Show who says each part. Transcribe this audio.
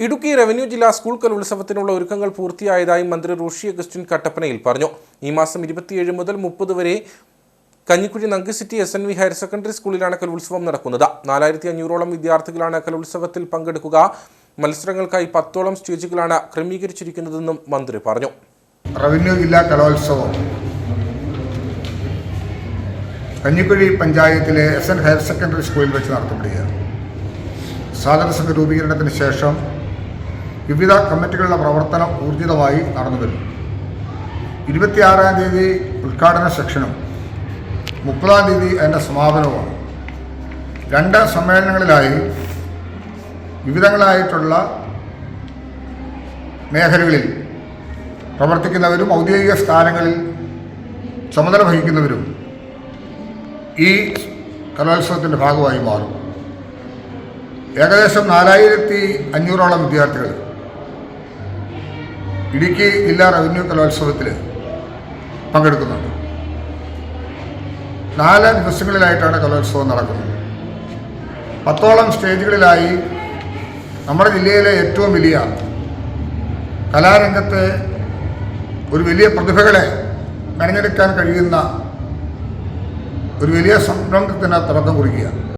Speaker 1: Idukki revenue ജില്ലാ school കലോത്സവത്തിനുള്ള ഒരുക്കങ്ങൾ പൂർത്തിയായതായി മന്ത്രി റോഷി അഗസ്റ്റിൻ കട്ടപ്പനയിൽ പറഞ്ഞു. ഈ മാസം ഇരുപത്തിയേഴ് മുതൽ മുപ്പത് വരെ Kanjikuzhi നങ്കി city S N V higher secondary സ്കൂളിലാണ് കലോത്സവം നടക്കുന്നത്. നാലായിരത്തി അഞ്ഞൂറോളം വിദ്യാർത്ഥികളാണ് കലോത്സവത്തിൽ പങ്കെടുക്കുക. മത്സരങ്ങൾക്കായി പത്തോളം സ്റ്റേജുകളാണ് ക്രമീകരിച്ചിരിക്കുന്നതെന്നും മന്ത്രി പറഞ്ഞു.
Speaker 2: റവന്യൂ ജില്ലാ കലോത്സവം കഞ്ഞിക്കുഴി പഞ്ചായത്തിലെ എസ് എൻ ഹയർ സെക്കൻഡറി സ്കൂളിൽ വെച്ച് നടത്തപ്പെടുകയാണ്. സാധന സംഘ രൂപീകരണത്തിന് ശേഷം വിവിധ കമ്മിറ്റികളുടെ പ്രവർത്തനം ഊർജിതമായി നടന്നു വരുന്നു ഇരുപത്തിയാറാം തീയതി ഉദ്ഘാടന സെക്ഷനും മുപ്പതാം തീയതി അതിന്റെ സമാപനവുമാണ്. രണ്ട് സമ്മേളനങ്ങളിലായി വിവിധങ്ങളായിട്ടുള്ള മേഖലകളിൽ പ്രവർത്തിക്കുന്നവരും ഔദ്യോഗിക സ്ഥാനങ്ങളിൽ ചുമതല വഹിക്കുന്നവരും ഈ കലോത്സവത്തിന്റെ ഭാഗമായി മാറും. ഏകദേശം നാലായിരത്തി അഞ്ഞൂറോളം വിദ്യാർത്ഥികൾ ഇടുക്കി ജില്ലാ റവന്യൂ കലോത്സവത്തിൽ പങ്കെടുക്കുന്നുണ്ട്. നാല് ദിവസങ്ങളിലായിട്ടാണ് കലോത്സവം നടക്കുന്നത്. പത്തോളം സ്റ്റേജുകളിലായി നമ്മുടെ ജില്ലയിലെ ഏറ്റവും വലിയ കലാരംഗത്തെ ഒരു വലിയ പ്രതിഭകളെ മെനഞ്ഞെടുക്കാൻ കഴിയുന്ന ഒരു വലിയ സംരംഭത്തിന് തുടക്കം കുറിക്കുക